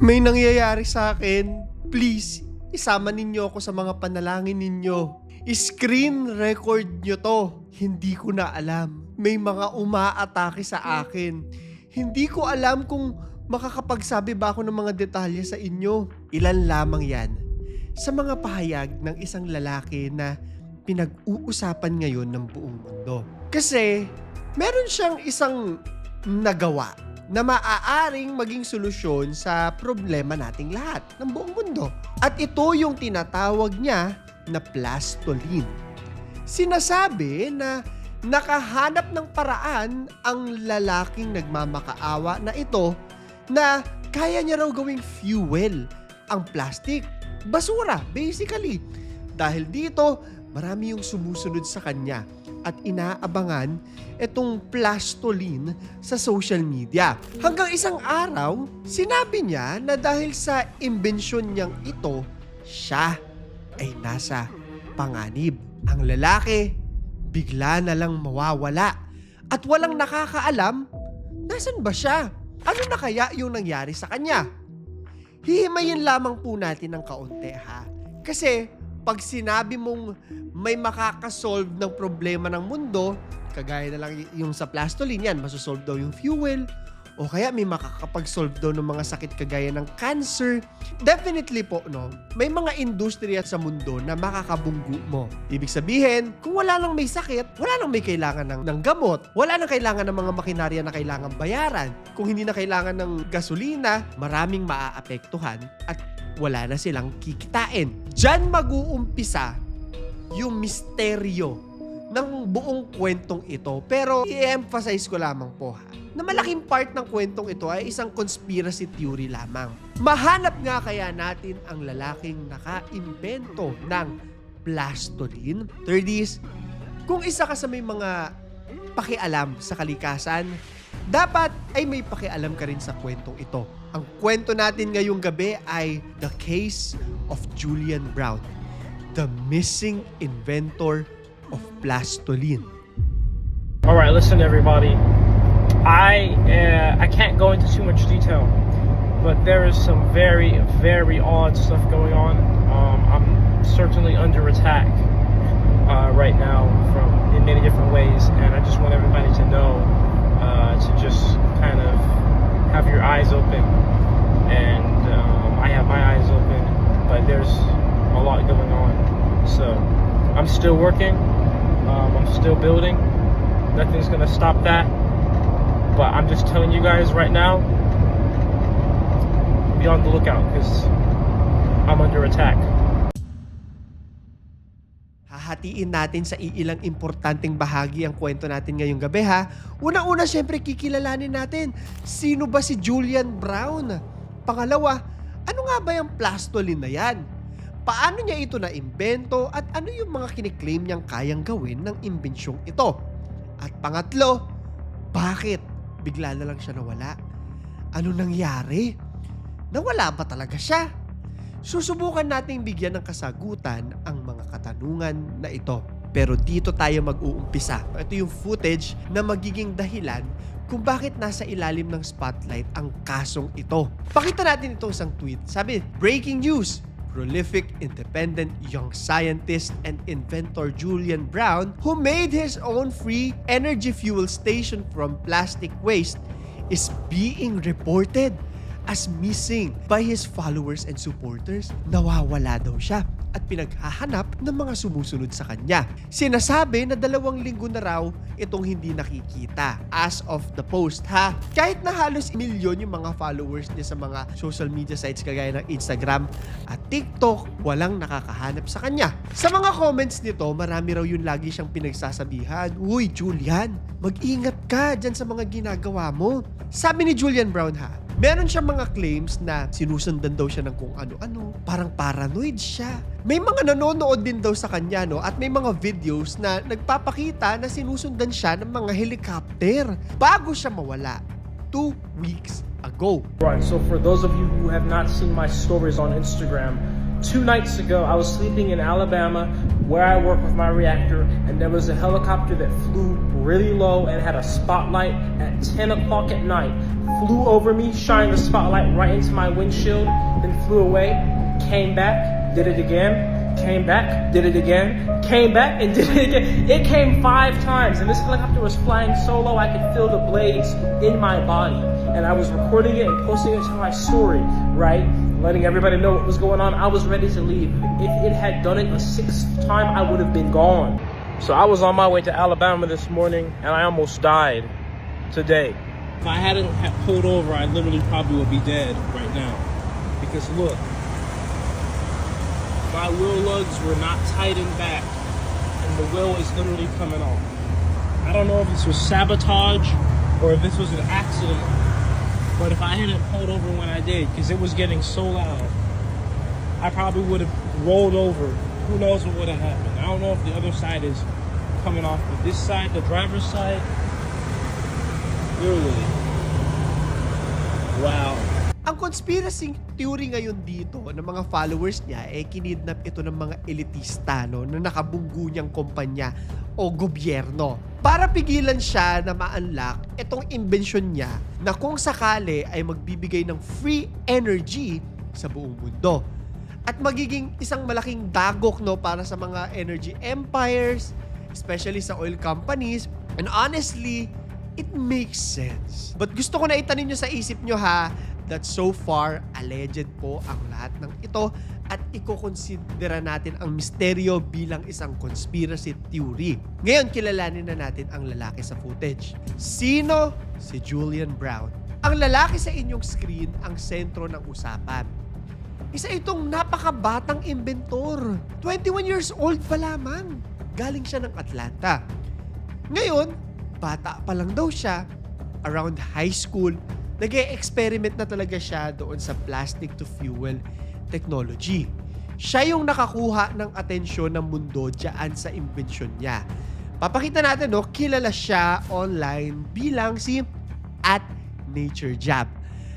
May nangyayari sa akin. Please, isama ninyo ako sa mga panalangin ninyo. Screen record nyo to. Hindi ko na alam. May mga umaatake sa akin. Hindi ko alam kung makakapagsabi ba ako ng mga detalye sa inyo. Ilan lamang yan sa mga pahayag ng isang lalaki na pinag-uusapan ngayon ng buong mundo. Kasi meron siyang isang nagawa na maaaring maging solusyon sa problema nating lahat ng buong mundo. At ito yung tinatawag niya na plastolin. Sinasabi na nakahanap ng paraan ang lalaking nagmamakaawa na ito na kaya niya raw gawing fuel ang plastic. Basura, basically. Dahil dito, marami yung sumusunod sa kanya at inaabangan itong plastolin sa social media. Hanggang isang araw, sinabi niya na dahil sa imbensyon niyang ito, siya ay nasa panganib. Ang lalaki, bigla na lang mawawala at walang nakakaalam nasan ba siya? Ano na kaya yung nangyari sa kanya? Hihimayin lamang po natin ng kaunti ha. Kasi pag sinabi mong may makakasolve ng problema ng mundo, kagaya na lang yung sa plastolin yan, masosolve daw yung fuel, o kaya may makakapag-solve daw ng mga sakit kagaya ng cancer. Definitely po, no, may mga industriya sa mundo na makakabunggu mo. Ibig sabihin, kung wala nang may sakit, wala nang may kailangan ng, ng gamot, wala nang kailangan ng mga makinarya na kailangan bayaran. Kung hindi na kailangan ng gasolina, maraming maaapektuhan at wala na silang kikitain. Diyan mag-uumpisa yung misteryo ng buong kwentong ito. Pero i-emphasize ko lamang po ha, na malaking part ng kwentong ito ay isang conspiracy theory lamang. Mahanap nga kaya natin ang lalaking nakaimbento ng plastolin. Third is, kung isa ka sa may mga pakialam sa kalikasan, dapat ay may pakialam ka rin sa kwentong ito. Ang kwento natin ngayong gabi ay The Case of Julian Brown, the missing inventor of plastolin. All right, listen, everybody. I uh, I can't go into too much detail, but there is some very very odd stuff going on. Um, I'm certainly under attack uh, right now from in many different ways, and I just want everybody to know still working. Um, I'm still building. Nothing's gonna stop that. But I'm just telling you guys right now, be on the lookout because I'm under attack. Hahatiin natin sa iilang importanteng bahagi ang kwento natin ngayong gabi ha. Una-una syempre kikilalanin natin sino ba si Julian Brown? Pangalawa, ano nga ba yung plastolin na yan? Paano niya ito na-imbento at ano yung mga kiniklaim niyang kayang gawin ng imbensyong ito? At pangatlo, bakit bigla na lang siya nawala? Ano nangyari? Nawala ba talaga siya? Susubukan nating bigyan ng kasagutan ang mga katanungan na ito. Pero dito tayo mag-uumpisa. Ito yung footage na magiging dahilan kung bakit nasa ilalim ng spotlight ang kasong ito. Pakita natin itong isang tweet. Sabi, breaking news! Prolific, independent young scientist and inventor Julian Brown, who made his own free energy fuel station from plastic waste, is being reported as missing by his followers and supporters. Nawawala daw siya at pinaghahanap ng mga sumusunod sa kanya. Sinasabi na dalawang linggo na raw itong hindi nakikita as of the post ha. Kahit na halos milyon yung mga followers niya sa mga social media sites kagaya ng Instagram at TikTok, walang nakakahanap sa kanya. Sa mga comments nito, marami raw yung lagi siyang pinagsasabihan, Uy, Julian, mag-ingat ka dyan sa mga ginagawa mo. Sabi ni Julian Brown ha, Meron siyang mga claims na sinusundan daw siya ng kung ano-ano. Parang paranoid siya. May mga nanonood din daw sa kanya, no? At may mga videos na nagpapakita na sinusundan siya ng mga helicopter bago siya mawala. Two weeks ago. Right. So for those of you who have not seen my stories on Instagram, two nights ago, I was sleeping in Alabama where I work with my reactor, and there was a helicopter that flew really low and had a spotlight at 10 o'clock at night. Flew over me, shined the spotlight right into my windshield, then flew away, came back, did it again, came back, did it again, came back, and did it again. It came five times, and this helicopter was flying so low I could feel the blades in my body. And I was recording it and posting it to my story, right? Letting everybody know what was going on. I was ready to leave. If it had done it a sixth time, I would have been gone. So I was on my way to Alabama this morning, and I almost died today. If I hadn't ha- pulled over, I literally probably would be dead right now. Because look, my wheel lugs were not tightened back, and the wheel is literally coming off. I don't know if this was sabotage or if this was an accident, but if I hadn't pulled over when I did, because it was getting so loud, I probably would have rolled over. Who knows what would have happened? I don't know if the other side is coming off, but this side, the driver's side, literally. Wow. Ang conspiracy theory ngayon dito ng mga followers niya eh kinidnap ito ng mga elitista no, na nakabunggo niyang kumpanya o gobyerno para pigilan siya na ma-unlock itong invention niya na kung sakali ay magbibigay ng free energy sa buong mundo. At magiging isang malaking dagok no para sa mga energy empires especially sa oil companies. And honestly it makes sense. But gusto ko na itanin nyo sa isip nyo ha, that so far, alleged po ang lahat ng ito at ikokonsidera natin ang misteryo bilang isang conspiracy theory. Ngayon, kilalanin na natin ang lalaki sa footage. Sino? Si Julian Brown. Ang lalaki sa inyong screen ang sentro ng usapan. Isa itong napakabatang inventor. 21 years old pa lamang. Galing siya ng Atlanta. Ngayon, bata pa lang daw siya, around high school, nag experiment na talaga siya doon sa plastic to fuel technology. Siya yung nakakuha ng atensyon ng mundo dyan sa invention niya. Papakita natin, no, kilala siya online bilang si at Nature Jab.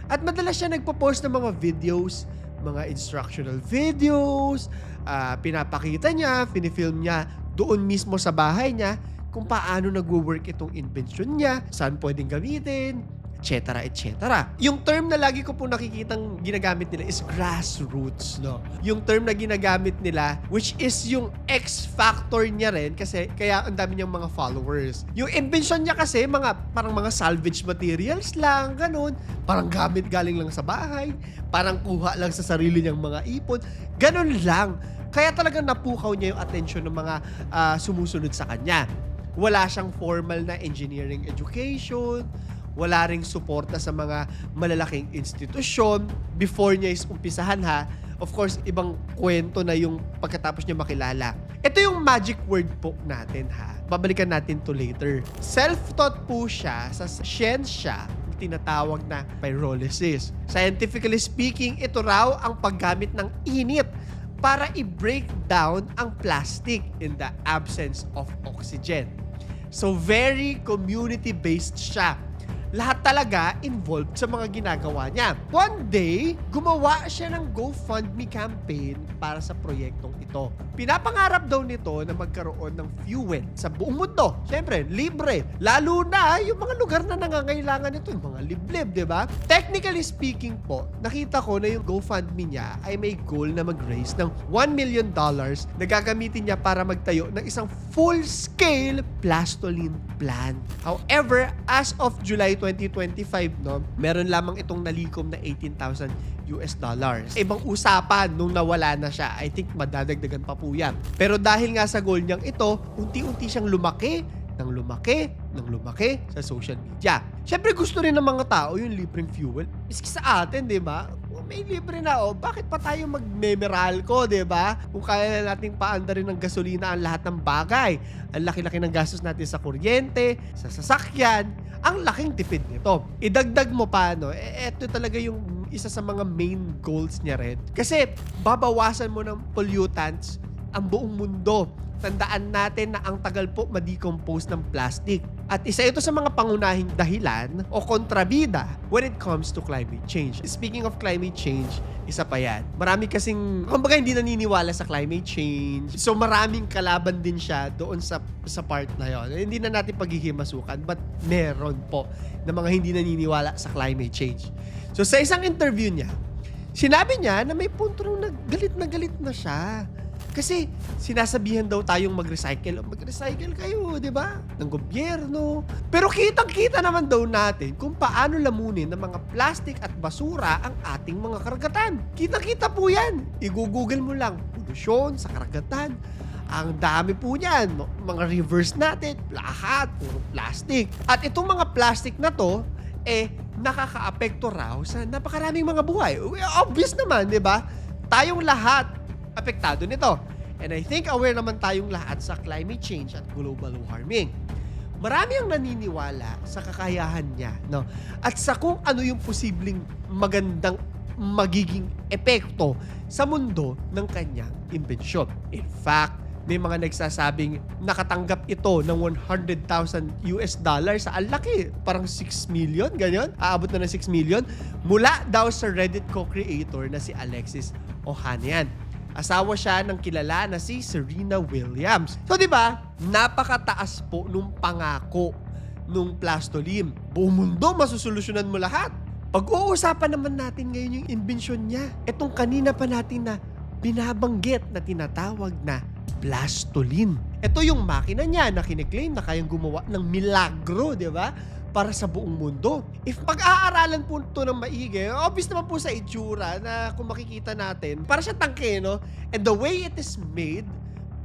At madalas siya nagpo-post ng mga videos, mga instructional videos, ah, pinapakita niya, finifilm niya doon mismo sa bahay niya kung paano nagwo-work itong invention niya, saan pwedeng gamitin, etc. etc. Yung term na lagi ko po nakikitang ginagamit nila is grassroots, no? Yung term na ginagamit nila, which is yung X factor niya rin kasi kaya ang dami niyang mga followers. Yung invention niya kasi mga parang mga salvage materials lang, ganun. Parang gamit galing lang sa bahay, parang kuha lang sa sarili niyang mga ipon, ganun lang. Kaya talagang napukaw niya yung attention ng mga ah, sumusunod sa kanya. Wala siyang formal na engineering education, wala ring suporta sa mga malalaking institusyon before niya is umpisahan ha. Of course, ibang kwento na yung pagkatapos niya makilala. Ito yung magic word po natin ha. Babalikan natin to later. Self-taught po siya sa siyensya na tinatawag na pyrolysis. Scientifically speaking, ito raw ang paggamit ng init para i-break down ang plastic in the absence of oxygen. So very community-based siya. Lahat talaga involved sa mga ginagawa niya. One day, gumawa siya ng GoFundMe campaign para sa proyektong ito. Pinapangarap daw nito na magkaroon ng fuel sa buong mundo. Siyempre, libre. Lalo na yung mga lugar na nangangailangan nito, yung mga liblib, di ba? Technically speaking po, nakita ko na yung GoFundMe niya ay may goal na mag-raise ng $1 million na gagamitin niya para magtayo ng isang full-scale plastoline plant. However, as of July 2025, no, meron lamang itong nalikom na 18,000 US dollars. Ibang usapan nung nawala na siya. I think madadagdagan pa po yan. Pero dahil nga sa goal niyang ito, unti-unti siyang lumaki nang lumaki, nang lumaki sa social media. Siyempre gusto rin ng mga tao yung libreng fuel. Miski sa atin, di ba? Kung may libre na, oh, bakit pa tayo mag-memeral ko, di ba? Kung kaya na nating paanda rin ng gasolina ang lahat ng bagay. Ang laki-laki ng gastos natin sa kuryente, sa sasakyan, ang laking tipid nito. Idagdag mo pa, no? E, eto talaga yung isa sa mga main goals niya rin. Kasi babawasan mo ng pollutants ang buong mundo. Tandaan natin na ang tagal po ma-decompose ng plastic. At isa ito sa mga pangunahing dahilan o kontrabida when it comes to climate change. Speaking of climate change, isa pa yan. Marami kasing, kumbaga hindi naniniwala sa climate change. So maraming kalaban din siya doon sa, sa part na yon. Hindi na natin paghihimasukan, but meron po na mga hindi naniniwala sa climate change. So sa isang interview niya, sinabi niya na may punto nung naggalit na galit na siya. Kasi sinasabihan daw tayong mag-recycle. Mag-recycle kayo, di ba? Ng gobyerno. Pero kitang-kita naman daw natin kung paano lamunin ng mga plastic at basura ang ating mga karagatan. Kita-kita po yan. I-google mo lang. Polusyon sa karagatan. Ang dami po niyan. Mga rivers natin, lahat, puro plastic. At itong mga plastic na to, eh, nakaka-apekto raw sa napakaraming mga buhay. Obvious naman, di ba? Tayong lahat apektado nito. And I think aware naman tayong lahat sa climate change at global warming. Marami ang naniniwala sa kakayahan niya, no? At sa kung ano yung posibleng magandang magiging epekto sa mundo ng kanyang imbensyon. In fact, may mga nagsasabing nakatanggap ito ng 100,000 US dollars sa alaki, parang 6 million, ganyan. Aabot na ng 6 million mula daw sa Reddit co-creator na si Alexis Ohanian. Asawa siya ng kilala na si Serena Williams. So 'di ba? Napakataas po nung pangako nung Plastolim. Buong mundo masusolusyonan mo lahat. Pag-uusapan naman natin ngayon yung inbensyon niya. Etong kanina pa natin na binabanggit na tinatawag na Plastolin. Ito yung makina niya na kiniklaim na kayang gumawa ng milagro, di ba? Para sa buong mundo. If pag-aaralan po ito ng maigi, obvious naman po sa itsura na kung makikita natin, para siya tangke, no? And the way it is made,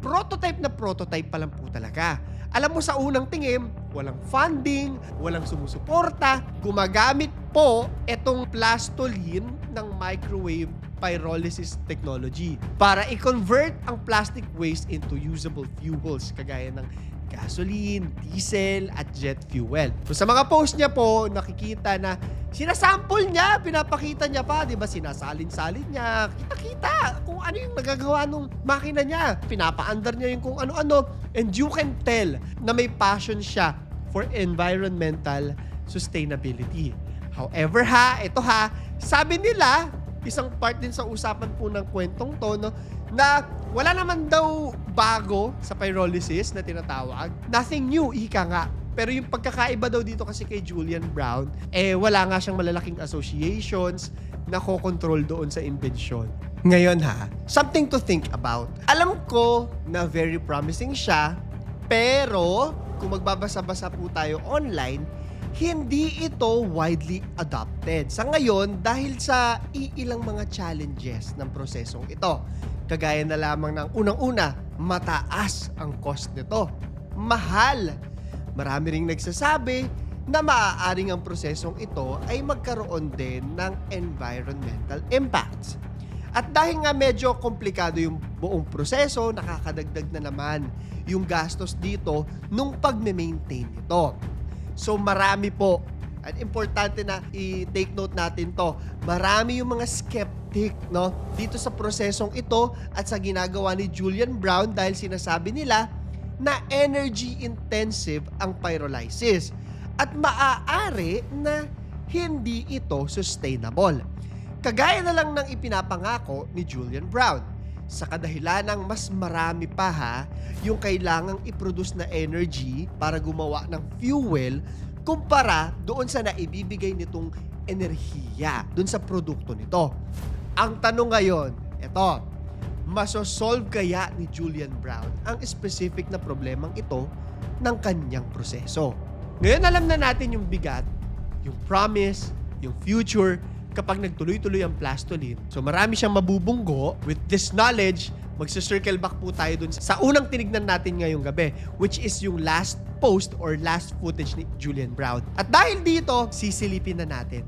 prototype na prototype pa lang po talaga. Alam mo sa unang tingin, walang funding, walang sumusuporta, gumagamit po itong plastolin ng microwave pyrolysis technology para i-convert ang plastic waste into usable fuels kagaya ng gasoline, diesel, at jet fuel. So sa mga post niya po, nakikita na sinasample niya, pinapakita niya pa, di ba? Sinasalin-salin niya, kita-kita kung ano yung nagagawa ng makina niya. Pinapaandar niya yung kung ano-ano. And you can tell na may passion siya for environmental sustainability. However ha, ito ha, sabi nila, isang part din sa usapan po ng kwentong to, no, na wala naman daw bago sa pyrolysis na tinatawag. Nothing new, ika nga. Pero yung pagkakaiba daw dito kasi kay Julian Brown, eh wala nga siyang malalaking associations na kokontrol doon sa invention. Ngayon ha, something to think about. Alam ko na very promising siya, pero kung magbabasa-basa po tayo online, hindi ito widely adopted. Sa ngayon, dahil sa iilang mga challenges ng prosesong ito. Kagaya na lamang ng unang-una, mataas ang cost nito. Mahal. Marami ring nagsasabi na maaaring ang prosesong ito ay magkaroon din ng environmental impacts. At dahil nga medyo komplikado yung buong proseso, nakakadagdag na naman yung gastos dito nung pagme-maintain nito. So marami po, at importante na i-take note natin to, marami yung mga skeptic no, dito sa prosesong ito at sa ginagawa ni Julian Brown dahil sinasabi nila na energy intensive ang pyrolysis. At maaari na hindi ito sustainable. Kagaya na lang ng ipinapangako ni Julian Brown. Sa kadahilanang mas marami pa ha yung kailangang i-produce na energy para gumawa ng fuel kumpara doon sa naibibigay nitong enerhiya doon sa produkto nito. Ang tanong ngayon, eto, masosolve kaya ni Julian Brown ang specific na problemang ito ng kanyang proseso? Ngayon alam na natin yung bigat, yung promise, yung future, kapag nagtuloy-tuloy ang plastolin. So marami siyang mabubunggo. With this knowledge, magsa-circle back po tayo dun sa unang tinignan natin ngayong gabi, which is yung last post or last footage ni Julian Brown. At dahil dito, sisilipin na natin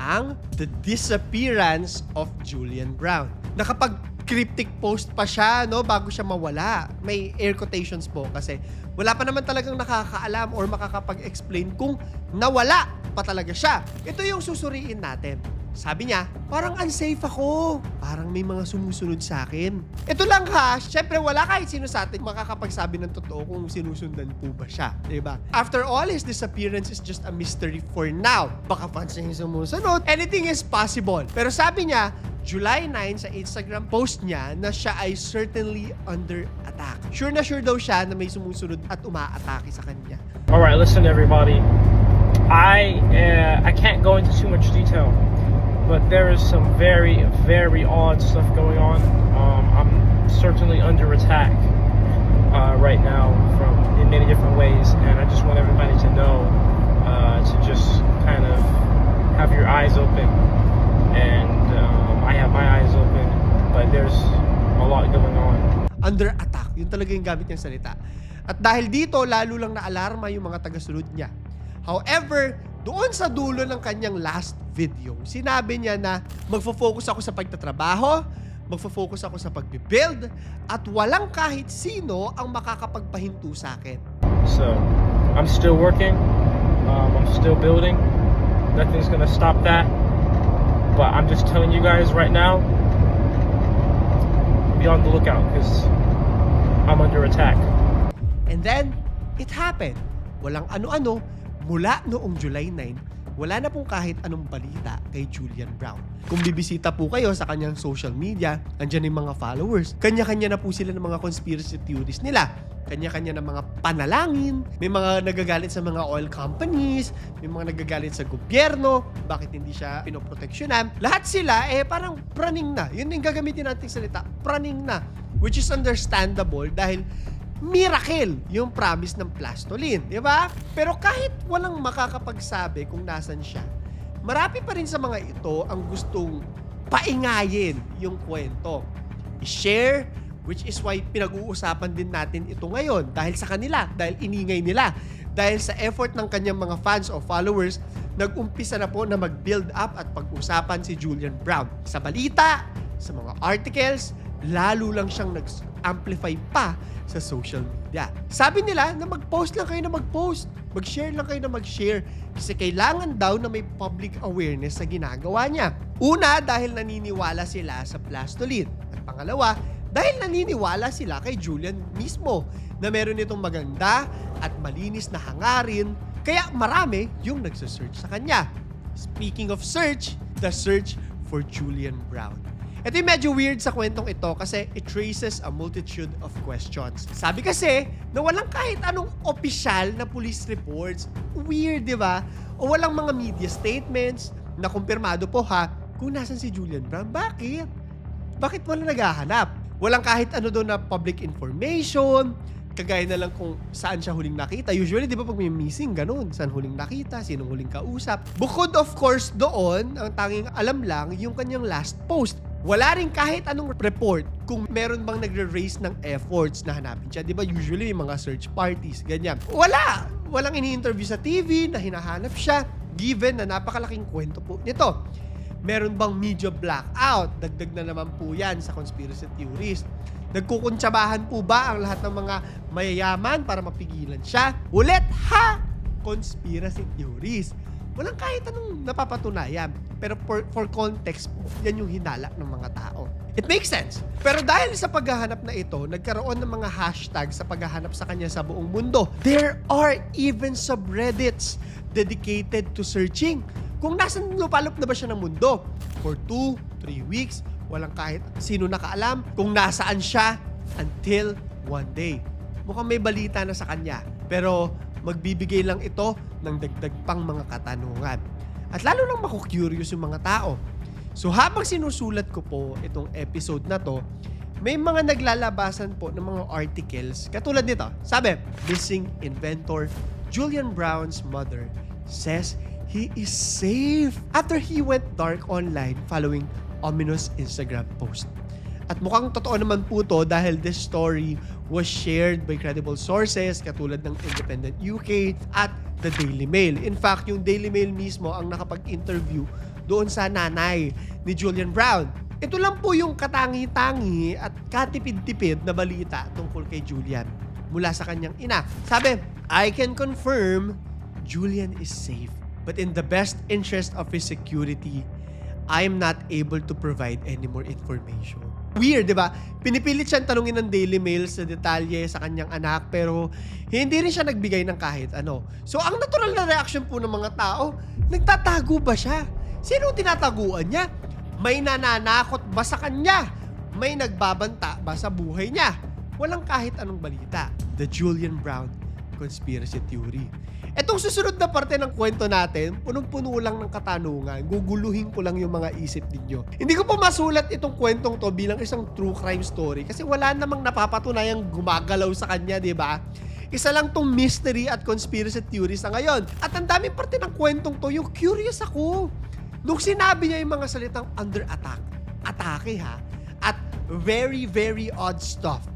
ang The Disappearance of Julian Brown. Nakapag cryptic post pa siya no bago siya mawala. May air quotations po kasi wala pa naman talagang nakakaalam or makakapag-explain kung nawala pa talaga siya. Ito yung susuriin natin Sabi niya, parang unsafe ako. Parang may mga sumusunod sa akin. Ito lang ha, syempre wala kahit sino sa atin makakapagsabi ng totoo kung sinusundan po ba siya. 'di ba? After all, his disappearance is just a mystery for now. Baka fans niya yung sumusunod. Anything is possible. Pero sabi niya, July 9 sa Instagram post niya na siya ay certainly under attack. Sure na sure daw siya na may sumusunod at umaatake sa kanya. All right, listen, everybody. I uh, I can't go into too much detail, but there is some very very odd stuff going on. Um, I'm certainly under attack uh, right now from in many different ways, and I just want everybody to know uh, to just kind of have your eyes open. And um, I have my eyes open, but there's a lot going on. under attack. Yun talaga yung gamit niyang salita. At dahil dito, lalo lang na-alarma yung mga tagasunod niya. However, doon sa dulo ng kanyang last video, sinabi niya na magfo-focus ako sa pagtatrabaho, magfo-focus ako sa pagbibuild, at walang kahit sino ang makakapagpahinto sa akin. So I'm still working. Um, I'm still building. Nothing's gonna stop that. But I'm just telling you guys right now. Be on the lookout because I'm under attack. And then, it happened. Walang ano-ano, mula noong July 9, wala na pong kahit anong balita kay Julian Brown. Kung bibisita po kayo sa kanyang social media, andyan yung mga followers. Kanya-kanya na po sila ng mga conspiracy theories nila. Kanya-kanya ng mga panalangin, may mga nagagalit sa mga oil companies, may mga nagagalit sa gobyerno, bakit hindi siya pinoproteksyonan. Lahat sila, eh parang praning na. Yun yung gagamitin nating salita, praning na. Which is understandable dahil miracle yung promise ng plastolin, di ba? Pero kahit walang makakapagsabi kung nasan siya, marami pa rin sa mga ito ang gustong paingayin yung kwento. I-share, which is why pinag-uusapan din natin ito ngayon dahil sa kanila, dahil iningay nila. Dahil sa effort ng kanyang mga fans o followers, nag-umpisa na po na mag-build up at pag-usapan si Julian Brown. Sa balita, sa mga articles, lalo lang siyang nag-amplify pa sa social media. Sabi nila na mag-post lang kayo na mag-post. Mag-share lang kayo na mag-share. Kasi kailangan daw na may public awareness sa ginagawa niya. Una, dahil naniniwala sila sa plastolin. At pangalawa, dahil naniniwala sila kay Julian mismo na meron itong maganda at malinis na hangarin. Kaya marami yung nagsasearch sa kanya. Speaking of search, the search for Julian Brown. Ito yung medyo weird sa kwentong ito kasi it traces a multitude of questions. Sabi kasi na walang kahit anong opisyal na police reports. Weird, di ba? O walang mga media statements na kumpirmado po ha kung nasan si Julian Brown. Bakit? Bakit wala naghahanap? Walang kahit ano doon na public information, kagaya na lang kung saan siya huling nakita. Usually, di ba pag may missing, ganun. Saan huling nakita, sinong huling kausap. Bukod of course doon, ang tanging alam lang, yung kanyang last post. Wala rin kahit anong report kung meron bang nagre-raise ng efforts na hanapin siya. Di ba usually may mga search parties, ganyan. Wala! Walang ini-interview sa TV na hinahanap siya given na napakalaking kwento po nito. Meron bang media blackout? Dagdag na naman po yan sa conspiracy theories. Nagkukuntsabahan po ba ang lahat ng mga mayayaman para mapigilan siya? Ulit, ha! Conspiracy theories. Walang kahit anong napapatunayan. Pero for, for context yan yung hinala ng mga tao. It makes sense. Pero dahil sa paghahanap na ito, nagkaroon ng mga hashtag sa paghahanap sa kanya sa buong mundo. There are even subreddits dedicated to searching. Kung nasan lupalop na ba siya ng mundo. For two, three weeks, walang kahit sino nakaalam kung nasaan siya until one day. Mukhang may balita na sa kanya. Pero magbibigay lang ito ng dagdag pang mga katanungan. At lalo lang maku-curious yung mga tao. So habang sinusulat ko po itong episode na to, may mga naglalabasan po ng mga articles katulad nito. Sabi, Missing Inventor Julian Brown's mother says he is safe after he went dark online following ominous Instagram post. At mukhang totoo naman po to dahil this story was shared by credible sources katulad ng Independent UK at the Daily Mail. In fact, yung Daily Mail mismo ang nakapag-interview doon sa nanay ni Julian Brown. Ito lang po yung katangi-tangi at katipid-tipid na balita tungkol kay Julian mula sa kanyang ina. Sabi, I can confirm Julian is safe. But in the best interest of his security, I am not able to provide any more information. Weird, di ba? Pinipilit siyang tanungin ng Daily Mail sa detalye sa kanyang anak pero hindi rin siya nagbigay ng kahit ano. So ang natural na reaction po ng mga tao, nagtatago ba siya? Sino tinataguan niya? May nananakot ba sa kanya? May nagbabanta ba sa buhay niya? Walang kahit anong balita. The Julian Brown Conspiracy Theory. Etong susunod na parte ng kwento natin, punong-puno lang ng katanungan. Guguluhin ko lang yung mga isip ninyo. Hindi ko pa masulat itong kwentong to bilang isang true crime story kasi wala namang napapatunayang gumagalaw sa kanya, di ba? Isa lang tong mystery at conspiracy theory sa ngayon. At ang daming parte ng kwentong to, yung curious ako. Nung sinabi niya yung mga salitang under attack, atake ha, at very, very odd stuff.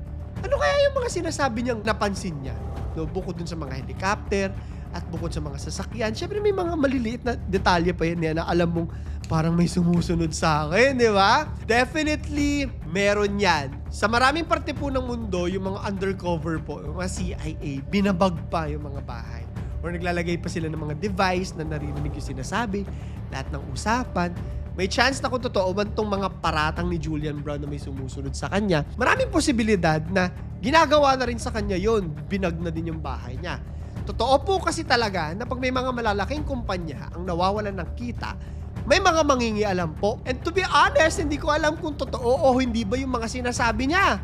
Ano kaya yung mga sinasabi niyang napansin niya? No, bukod dun sa mga helicopter, at bukod sa mga sasakyan, syempre may mga maliliit na detalye pa yan na alam mong parang may sumusunod sa akin, di ba? Definitely, meron yan. Sa maraming parte po ng mundo, yung mga undercover po, yung mga CIA, binabag pa yung mga bahay. Or naglalagay pa sila ng mga device na narinig yung sinasabi, lahat ng usapan. May chance na kung totoo man tong mga paratang ni Julian Brown na may sumusunod sa kanya, maraming posibilidad na ginagawa na rin sa kanya yon binag na din yung bahay niya. Totoo po kasi talaga na pag may mga malalaking kumpanya ang nawawalan ng kita, may mga mangingialam po. And to be honest, hindi ko alam kung totoo o hindi ba yung mga sinasabi niya.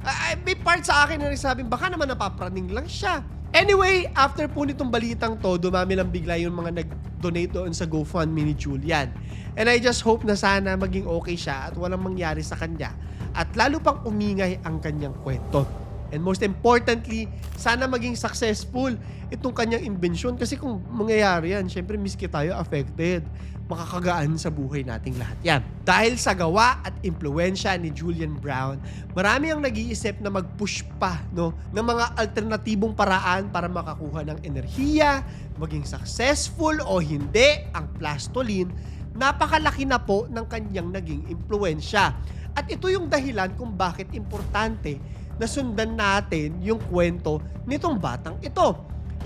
Ay, may part sa akin na nagsabi, baka naman napapraning lang siya. Anyway, after po nitong balitang to, dumami lang bigla yung mga nag-donate doon sa GoFundMe ni Julian. And I just hope na sana maging okay siya at walang mangyari sa kanya. At lalo pang umingay ang kanyang kwento. And most importantly, sana maging successful itong kanyang imbensyon. Kasi kung mangyayari yan, syempre miski tayo affected. Makakagaan sa buhay nating lahat yan. Dahil sa gawa at impluensya ni Julian Brown, marami ang nag-iisip na mag-push pa no, ng mga alternatibong paraan para makakuha ng enerhiya, maging successful o hindi ang plastolin, napakalaki na po ng kanyang naging impluensya. At ito yung dahilan kung bakit importante na sundan natin yung kwento nitong batang ito.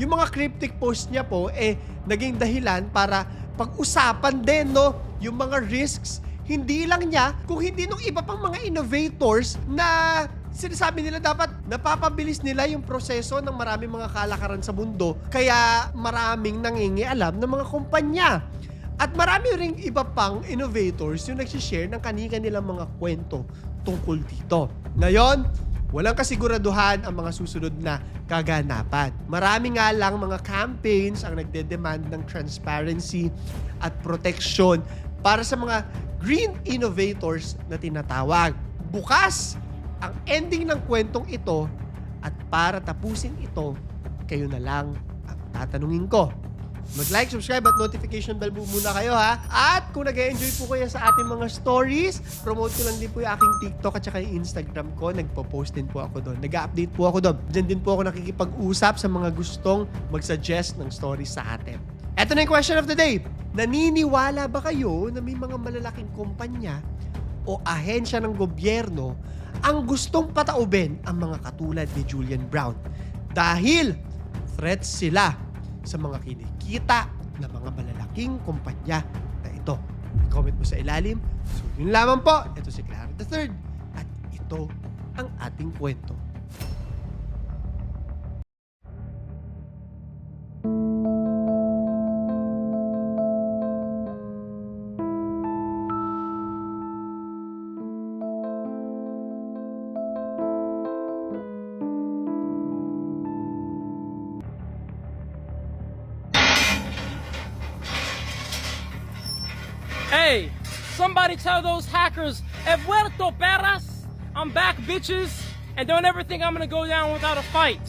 Yung mga cryptic post niya po, eh, naging dahilan para pag-usapan din, no, yung mga risks, hindi lang niya, kung hindi nung iba pang mga innovators na sinasabi nila dapat napapabilis nila yung proseso ng maraming mga kalakaran sa mundo, kaya maraming nangingialam ng mga kumpanya. At marami ring iba pang innovators yung nagsishare ng kani-kanilang mga kwento tungkol dito. Ngayon, walang kasiguraduhan ang mga susunod na kaganapan. Marami nga lang mga campaigns ang nagde-demand ng transparency at protection para sa mga green innovators na tinatawag. Bukas ang ending ng kwentong ito at para tapusin ito, kayo na lang ang tatanungin ko. Mag-like, subscribe at notification bell po muna kayo ha. At kung nag enjoy po kayo sa ating mga stories, promote ko lang din po yung aking TikTok at saka yung Instagram ko. Nagpo-post din po ako doon. Nag-update po ako doon. Diyan din po ako nakikipag-usap sa mga gustong mag-suggest ng stories sa atin. Ito na yung question of the day. Naniniwala ba kayo na may mga malalaking kumpanya o ahensya ng gobyerno ang gustong pataubin ang mga katulad ni Julian Brown dahil threats sila sa mga kinikita ng mga malalaking kumpanya na ito. Comment mo sa ilalim. So yun lamang po. Ito si Clara III at ito ang ating kwento. Somebody tell those hackers, he vuelto perras. I'm back, bitches. And don't ever think I'm gonna go down without a fight.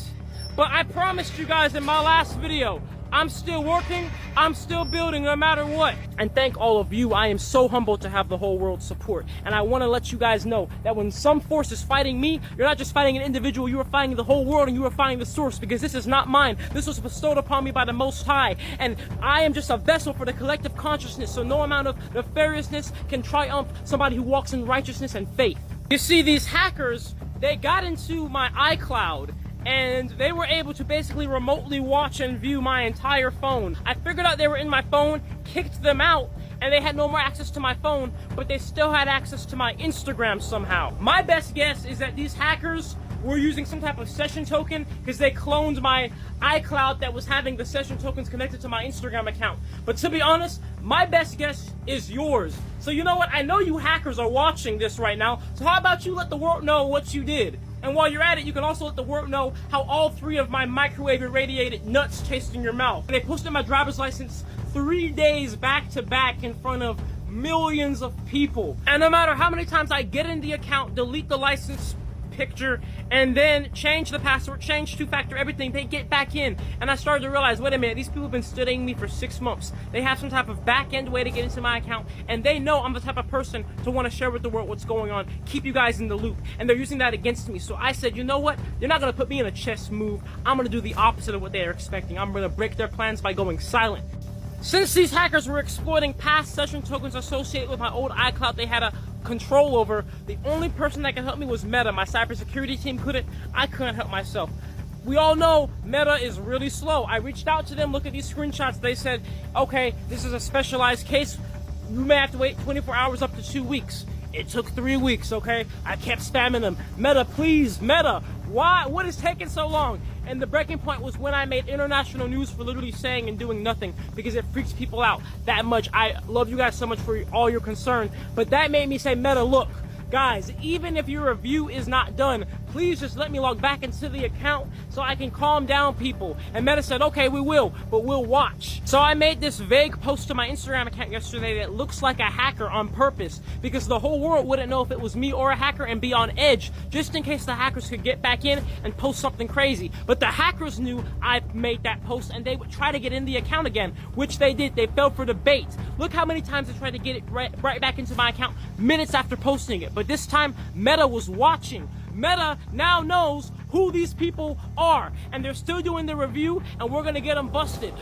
But I promised you guys in my last video, I'm still working, I'm still building no matter what. And thank all of you. I am so humbled to have the whole world's support. And I wanna let you guys know that when some force is fighting me, you're not just fighting an individual, you are fighting the whole world and you are fighting the source because this is not mine. This was bestowed upon me by the Most High. And I am just a vessel for the collective consciousness, so no amount of nefariousness can triumph somebody who walks in righteousness and faith. You see, these hackers, they got into my iCloud and they were able to basically remotely watch and view my entire phone. I figured out they were in my phone, kicked them out, and they had no more access to my phone, but they still had access to my Instagram somehow. My best guess is that these hackers were using some type of session token because they cloned my iCloud that was having the session tokens connected to my Instagram account. But to be honest, my best guess is yours. So you know what? I know you hackers are watching this right now. So how about you let the world know what you did? And while you're at it, you can also let the world know how all three of my microwave irradiated nuts taste in your mouth. They posted my driver's license three days back to back in front of millions of people. And no matter how many times I get in the account, delete the license picture, and then change the password, change two factor, everything, they get back in. And I started to realize wait a minute, these people have been studying me for six months. They have some type of back end way to get into my account, and they know I'm the type of person to want to share with the world what's going on, keep you guys in the loop. And they're using that against me. So I said, you know what? They're not going to put me in a chess move. I'm going to do the opposite of what they're expecting. I'm going to break their plans by going silent. Since these hackers were exploiting past session tokens associated with my old iCloud they had a control over, the only person that could help me was Meta. My cybersecurity team couldn't. I couldn't help myself. We all know Meta is really slow. I reached out to them, look at these screenshots. They said, okay, this is a specialized case. You may have to wait 24 hours up to two weeks. It took three weeks, okay? I kept spamming them. Meta, please, Meta, why? What is taking so long? And the breaking point was when I made international news for literally saying and doing nothing because it freaks people out that much. I love you guys so much for all your concern, but that made me say, Meta, look, guys, even if your review is not done, please just let me log back into the account so I can calm down people. And Meta said, okay, we will, but we'll watch. So I made this vague post to my Instagram account yesterday that looks like a hacker on purpose because the whole world wouldn't know if it was me or a hacker and be on edge just in case the hackers could get back in and post something crazy. But the hackers knew I made that post and they would try to get in the account again, which they did. They fell for the bait. Look how many times they tried to get it right, right back into my account minutes after posting it. But this time, Meta was watching. Meta now knows who these people are, and they're still doing the review, and we're gonna get them busted.